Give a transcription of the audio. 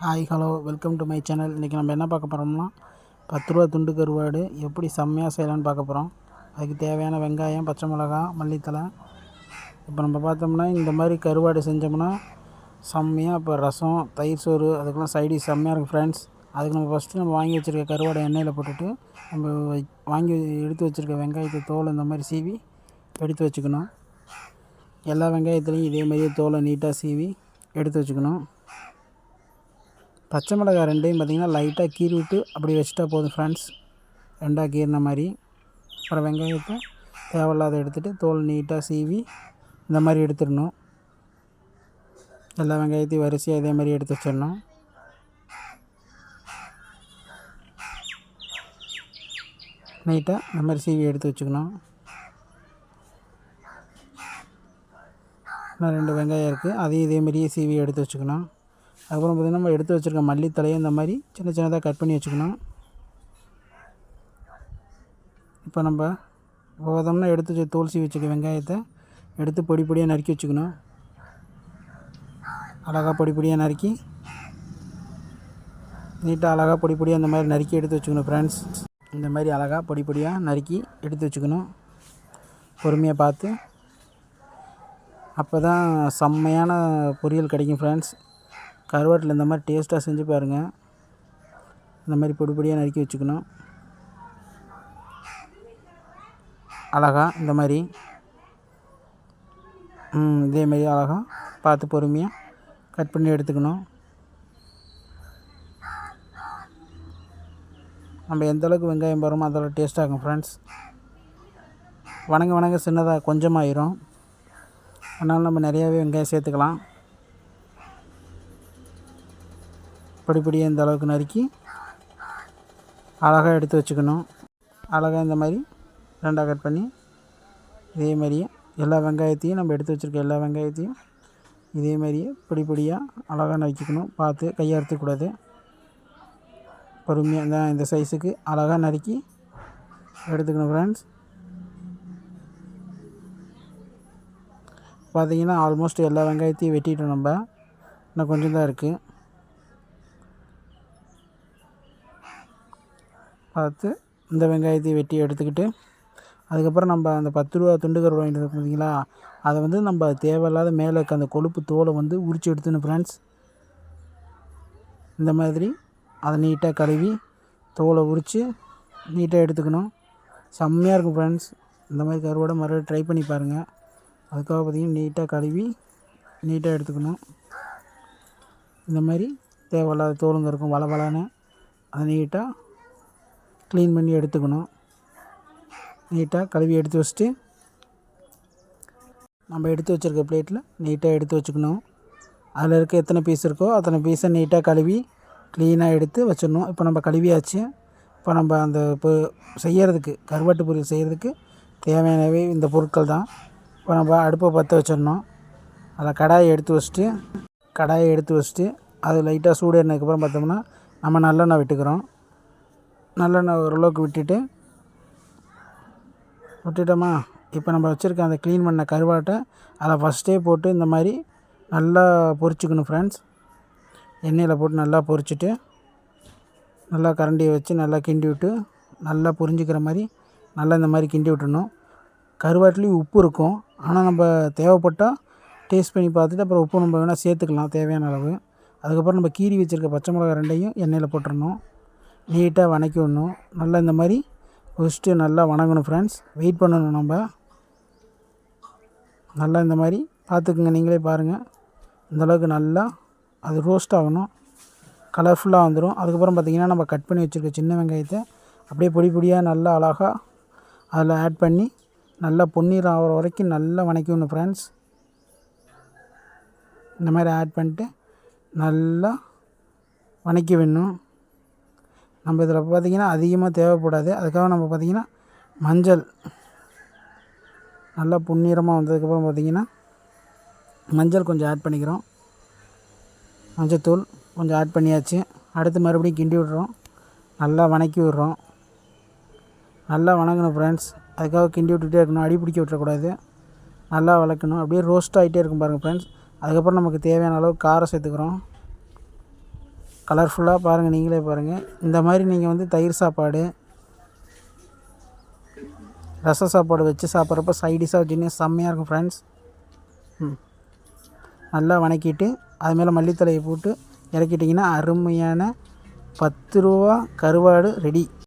Hi hello welcome to my channel இன்றைக்கி நம்ம என்ன பார்க்க போகிறோம்னா பத்து ரூபா துண்டு கருவாடு எப்படி செம்மையாக செய்யலான்னு பார்க்க போகிறோம் அதுக்கு தேவையான வெங்காயம் பச்சை மிளகா மல்லித்தலை. இப்போ நம்ம பார்த்தோம்னா இந்த மாதிரி கருவாடு செஞ்சோம்னா செம்மையாக இப்போ ரசம் தயிர் சோறு அதுக்கெல்லாம் சைடிஷ் செம்மையாக இருக்கும் ஃப்ரெண்ட்ஸ் அதுக்கு நம்ம ஃபஸ்ட்டு நம்ம வாங்கி வச்சுருக்க கருவாடை எண்ணெயில் போட்டுட்டு நம்ம வை- வாங்கி எடுத்து வச்சுருக்க வெங்காயத்தை தோல் இந்த மாதிரி சீவி எடுத்து வச்சுக்கணும். எல்லா வெங்காயத்துலேயும் இதே மாதிரியே தோலை நீட்டாக சீவி எடுத்து வச்சுக்கணும். பச்சை மிளகாய் ரெண்டையும் பார்த்திங்கன்னா லைட்டாக கீறி விட்டு அப்படி வச்சுட்டா போதும் ஃப்ரெண்ட்ஸ் ரெண்டாக கீறின மாதிரி. அப்புறம் வெங்காயத்தை தேவையில்லாத எடுத்துகிட்டு தோல் நீட்டாக சீவி இந்த மாதிரி எடுத்துடணும். எல்லா வெங்காயத்தையும் வரிசையாக இதே மாதிரி எடுத்து வச்சிடணும். நீட்டாக இந்த மாதிரி சீவி எடுத்து வச்சுக்கணும். இன்னும் ரெண்டு வெங்காயம் இருக்குது அதையும் இதே மாதிரியே சீவி எடுத்து வச்சுக்கணும். அதுக்கப்புறம் பார்த்திங்கன்னா நம்ம எடுத்து வச்சுருக்க மல்லித்தலையை இந்த மாதிரி சின்ன சின்னதாக கட் பண்ணி வச்சுக்கணும். இப்போ நம்ம போதம்னா எடுத்து வச்சு தோல்சி வச்சுக்க வெங்காயத்தை எடுத்து பொடி பொடியாக நறுக்கி வச்சுக்கணும். அழகாக பொடி பொடியாக நறுக்கி நீட்டாக அழகாக பொடி பொடியாக இந்த மாதிரி நறுக்கி எடுத்து வச்சுக்கணும் ஃப்ரெண்ட்ஸ் இந்த மாதிரி அழகாக பொடி பொடியாக நறுக்கி எடுத்து வச்சுக்கணும். பொறுமையாக பார்த்து. அப்போ தான் செம்மையான பொரியல் கிடைக்கும் ஃப்ரெண்ட்ஸ் கருவாட்டில் இந்த மாதிரி டேஸ்ட்டாக செஞ்சு பாருங்கள். இந்த மாதிரி பொடி பொடியாக நறுக்கி வச்சுக்கணும். அழகா இந்த மாதிரி. இதே மாதிரி அழகா பார்த்து பொறுமையாக கட் பண்ணி எடுத்துக்கணும். நம்ம எந்த அளவுக்கு வெங்காயம் போகிறோமோ அதோட டேஸ்ட்டாக இருக்கும் ஃப்ரெண்ட்ஸ் வணங்க வணங்க சின்னதாக கொஞ்சமாயிரும். அதனால் நம்ம நிறையாவே வெங்காயம் சேர்த்துக்கலாம். படிப்படியாக இந்த அளவுக்கு நறுக்கி அழகாக எடுத்து வச்சுக்கணும். அழகாக இந்த மாதிரி ரெண்டாக கட் பண்ணி இதே மாதிரியே எல்லா வெங்காயத்தையும் நம்ம எடுத்து வச்சுருக்க எல்லா வெங்காயத்தையும் இதே மாதிரியே படிப்படியாக அழகாக நறுக்கிக்கணும். பார்த்து கையாறுத்தக்கூடாது. பொறுமையாக தான் இந்த சைஸுக்கு அழகாக நறுக்கி எடுத்துக்கணும் ஃப்ரெண்ட்ஸ் பார்த்திங்கன்னா ஆல்மோஸ்ட் எல்லா வெங்காயத்தையும் வெட்டிட்டோம் நம்ம. இன்னும் கொஞ்சம் தான் இருக்குது பார்த்து இந்த வெங்காயத்தை வெட்டி எடுத்துக்கிட்டு அதுக்கப்புறம் நம்ம அந்த பத்து ரூபா துண்டு கருவாடு வாங்கிட்டு பார்த்தீங்களா? அதை வந்து நம்ம தேவையில்லாத மேலே இருக்க அந்த கொழுப்பு தோலை வந்து உரித்து எடுத்துன்னு ஃப்ரெண்ட்ஸ் இந்த மாதிரி அதை நீட்டாக கழுவி தோலை உரித்து நீட்டாக எடுத்துக்கணும். செம்மையாக இருக்கும் ஃப்ரெண்ட்ஸ் இந்த மாதிரி கருவாடை மறுபடியும் ட்ரை பண்ணி பாருங்கள் அதுக்காக பார்த்தீங்கன்னா நீட்டாக கழுவி நீட்டாக எடுத்துக்கணும். இந்த மாதிரி தேவையில்லாத தோலுங்க இருக்கும் வள வளன்னு அதை நீட்டாக க்ளீன் பண்ணி எடுத்துக்கணும். நீட்டாக கழுவி எடுத்து வச்சுட்டு நம்ம எடுத்து வச்சுருக்க பிளேட்டில் நீட்டாக எடுத்து வச்சுக்கணும். அதில் இருக்க எத்தனை பீஸ் இருக்கோ அத்தனை பீஸை நீட்டாக கழுவி க்ளீனாக எடுத்து வச்சிடணும். இப்போ நம்ம கழுவியாச்சு. இப்போ நம்ம அந்த இப்போ செய்யறதுக்கு கருவாட்டு பொரியல் செய்கிறதுக்கு தேவையானவை இந்த பொருட்கள் தான். இப்போ நம்ம அடுப்பை பற்ற வச்சிடணும். அதில் கடாயை எடுத்து வச்சுட்டு கடாயை எடுத்து வச்சுட்டு அது லைட்டாக சூடு எண்ணதுக்கப்புறம் பார்த்தோம்னா நம்ம நல்லெண்ணெய் விட்டுக்கிறோம். நல்லெண்ணெய் ஓரளவுக்கு விட்டுட்டு விட்டுட்டோமா? இப்போ நம்ம வச்சுருக்க அந்த க்ளீன் பண்ண கருவாட்டை அதை ஃபஸ்ட்டே போட்டு இந்த மாதிரி நல்லா பொரிச்சுக்கணும் ஃப்ரெண்ட்ஸ் எண்ணெயில் போட்டு நல்லா பொரிச்சிட்டு நல்லா கரண்டியை வச்சு நல்லா கிண்டி விட்டு நல்லா புரிஞ்சுக்கிற மாதிரி நல்லா இந்த மாதிரி கிண்டி விட்டுறணும் கருவாட்டிலையும் உப்பு இருக்கும். ஆனால் நம்ம தேவைப்பட்டால் டேஸ்ட் பண்ணி பார்த்துட்டு அப்புறம் உப்பு நம்ம வேணால் சேர்த்துக்கலாம் தேவையான அளவு. அதுக்கப்புறம் நம்ம கீரி வச்சுருக்க பச்சை மிளகா ரெண்டையும் எண்ணெயில் போட்டுடணும். நீட்டாக வணக்கி விடணும் நல்லா இந்த மாதிரி ஃபஸ்ட்டு நல்லா வணங்கணும் ஃப்ரெண்ட்ஸ் வெயிட் பண்ணணும் நம்ம. நல்லா இந்த மாதிரி பார்த்துக்குங்க. நீங்களே பாருங்கள் இந்தளவுக்கு நல்லா அது ரோஸ்ட் ஆகணும். கலர்ஃபுல்லாக வந்துடும் அதுக்கப்புறம் பார்த்திங்கன்னா நம்ம கட் பண்ணி வச்சுருக்க சின்ன வெங்காயத்தை அப்படியே பொடி பொடியாக நல்லா அழகாக அதில் ஆட் பண்ணி நல்லா பொன்னீர் ஆகிற வரைக்கும் நல்லா வணக்கிடணும் ஃப்ரெண்ட்ஸ் இந்த மாதிரி ஆட் பண்ணிட்டு நல்லா வணக்கி விடணும். நம்ம இதில் பார்த்திங்கன்னா அதிகமாக தேவைப்படாது. அதுக்காக நம்ம பார்த்திங்கன்னா மஞ்சள் நல்லா பொன்னிறமாக வந்ததுக்கப்புறம் பார்த்திங்கன்னா மஞ்சள் கொஞ்சம் ஆட் பண்ணிக்கிறோம். மஞ்சத்தூள் கொஞ்சம் ஆட் பண்ணியாச்சு. அடுத்து மறுபடியும் கிண்டி விடுறோம். நல்லா வணக்கி விடுறோம். நல்லா வணங்கணும் ஃப்ரெண்ட்ஸ் அதுக்காக கிண்டி விட்டுகிட்டே இருக்கணும். அடி பிடிக்க விட்டுறக்கூடாது. நல்லா வளர்க்கணும். அப்படியே ரோஸ்ட் ஆகிட்டே இருக்கும் பாருங்கள் ஃப்ரெண்ட்ஸ் அதுக்கப்புறம் நமக்கு தேவையான அளவு காரம் சேர்த்துக்கிறோம். கலர்ஃபுல்லாக பாருங்கள் நீங்களே பாருங்கள் இந்த மாதிரி நீங்கள் வந்து தயிர் சாப்பாடு ரச சாப்பாடு வச்சு சாப்பிட்றப்ப சைடிஷாக வச்சுன்னு செம்மையாக இருக்கும் ஃப்ரெண்ட்ஸ் ம். நல்லா வணக்கிட்டு அது மேலே மல்லித்தலையை போட்டு இறக்கிட்டிங்கன்னா அருமையான பத்து ரூபா கருவாடு ரெடி